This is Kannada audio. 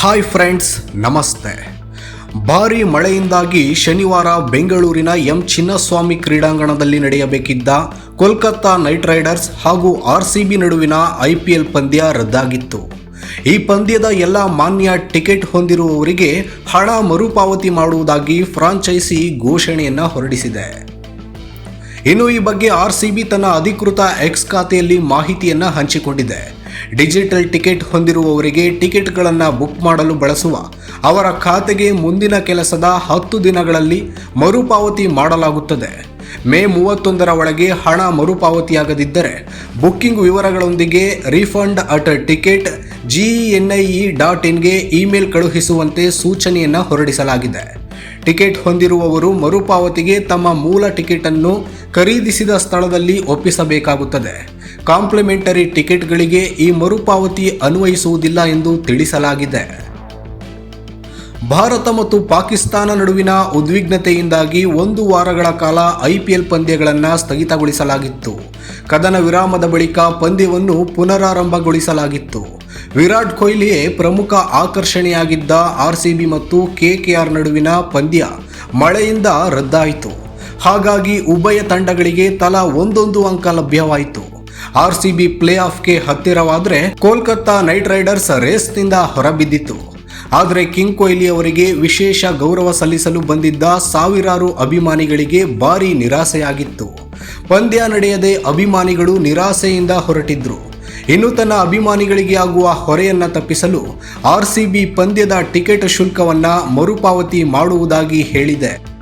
ಹಾಯ್ ಫ್ರೆಂಡ್ಸ್ ನಮಸ್ತೆ. ಭಾರೀ ಮಳೆಯಿಂದಾಗಿ ಶನಿವಾರ ಬೆಂಗಳೂರಿನ ಎಂ ಚಿನ್ನಸ್ವಾಮಿ ಕ್ರೀಡಾಂಗಣದಲ್ಲಿ ನಡೆಯಬೇಕಿದ್ದ ಕೋಲ್ಕತ್ತಾ ನೈಟ್ ರೈಡರ್ಸ್ ಹಾಗೂ ಆರ್ ಸಿ ಬಿ ನಡುವಿನ ಐ ಪಿ ಎಲ್ ಪಂದ್ಯ ರದ್ದಾಗಿತ್ತು. ಈ ಪಂದ್ಯದ ಎಲ್ಲ ಮಾನ್ಯ ಟಿಕೆಟ್ ಹೊಂದಿರುವವರಿಗೆ ಹಣ ಮರುಪಾವತಿ ಮಾಡುವುದಾಗಿ ಫ್ರಾಂಚೈಸಿ ಘೋಷಣೆಯನ್ನು ಹೊರಡಿಸಿದೆ. ಇನ್ನು ಈ ಬಗ್ಗೆ ಆರ್ ಸಿ ಬಿ ತನ್ನ ಅಧಿಕೃತ ಎಕ್ಸ್ ಖಾತೆಯಲ್ಲಿ ಮಾಹಿತಿಯನ್ನು ಹಂಚಿಕೊಂಡಿದೆ. ಡಿಜಿಟಲ್ ಟಿಕೆಟ್ ಹೊಂದಿರುವವರಿಗೆ ಟಿಕೆಟ್ಗಳನ್ನು ಬುಕ್ ಮಾಡಲು ಬಳಸುವ, ಅವರ ಖಾತೆಗೆ ಮುಂದಿನ ಕೆಲಸದ ಹತ್ತು ದಿನಗಳಲ್ಲಿ ಮರುಪಾವತಿ ಮಾಡಲಾಗುತ್ತದೆ. ಮೇ ಮೂವತ್ತೊಂದರ ಒಳಗೆ ಹಣ ಮರುಪಾವತಿಯಾಗದಿದ್ದರೆ, booking ವಿವರಗಳೊಂದಿಗೆ refund at ticket genie dot ಇನ್ಗೆ email ಕಳುಹಿಸುವಂತೆ ಸೂಚನೆಯನ್ನು ಹೊರಡಿಸಲಾಗಿದೆ. ಟಿಕೆಟ್ ಹೊಂದಿರುವವರು ಮರುಪಾವತಿಗೆ ತಮ್ಮ ಮೂಲ ಟಿಕೆಟನ್ನು ಖರೀದಿಸಿದ ಸ್ಥಳದಲ್ಲಿ ಒಪ್ಪಿಸಬೇಕಾಗುತ್ತದೆ. ಕಾಂಪ್ಲಿಮೆಂಟರಿ ಟಿಕೆಟ್ಗಳಿಗೆ ಈ ಮರುಪಾವತಿ ಅನ್ವಯಿಸುವುದಿಲ್ಲ ಎಂದು ತಿಳಿಸಲಾಗಿದೆ. ಭಾರತ ಮತ್ತು ಪಾಕಿಸ್ತಾನ ನಡುವಿನ ಉದ್ವಿಗ್ನತೆಯಿಂದಾಗಿ ಒಂದು ವಾರಗಳ ಕಾಲ ಐಪಿಎಲ್ ಪಂದ್ಯಗಳನ್ನು ಸ್ಥಗಿತಗೊಳಿಸಲಾಗಿತ್ತು. ಕದನ ವಿರಾಮದ ಬಳಿಕ ಪಂದ್ಯವನ್ನು ಪುನರಾರಂಭಗೊಳಿಸಲಾಗಿತ್ತು. ವಿರಾಟ್ ಕೊಹ್ಲಿಯೇ ಪ್ರಮುಖ ಆಕರ್ಷಣೆಯಾಗಿದ್ದ ಆರ್ಸಿಬಿ ಮತ್ತು ಕೆಕೆಆರ್ ನಡುವಿನ ಪಂದ್ಯ ಮಳೆಯಿಂದ ರದ್ದಾಯಿತು. ಹಾಗಾಗಿ ಉಭಯ ತಂಡಗಳಿಗೆ ತಲಾ ಒಂದೊಂದು ಅಂಕ ಲಭ್ಯವಾಯಿತು. ಆರ್ಸಿಬಿ ಪ್ಲೇ ಆಫ್ಗೆ ಹತ್ತಿರವಾದರೆ ಕೋಲ್ಕತ್ತಾ ನೈಟ್ ರೈಡರ್ಸ್ ರೇಸ್ನಿಂದ ಹೊರಬಿದ್ದಿತ್ತು. ಆದರೆ ಕಿಂಗ್ ಕೊಹ್ಲಿ ಅವರಿಗೆ ವಿಶೇಷ ಗೌರವ ಸಲ್ಲಿಸಲು ಬಂದಿದ್ದ ಸಾವಿರಾರು ಅಭಿಮಾನಿಗಳಿಗೆ ಭಾರಿ ನಿರಾಸೆಯಾಗಿತ್ತು. ಪಂದ್ಯ ನಡೆಯದೆ ಅಭಿಮಾನಿಗಳು ನಿರಾಸೆಯಿಂದ ಹೊರಟಿದ್ರು. ಇನ್ನು ತನ್ನ ಅಭಿಮಾನಿಗಳಿಗೆ ಆಗುವ ಹೊರೆಯನ್ನ ತಪ್ಪಿಸಲು ಆರ್ ಸಿ ಬಿ ಪಂದ್ಯದ ಟಿಕೆಟ್ ಶುಲ್ಕವನ್ನ ಮರುಪಾವತಿ ಮಾಡುವುದಾಗಿ ಹೇಳಿದೆ.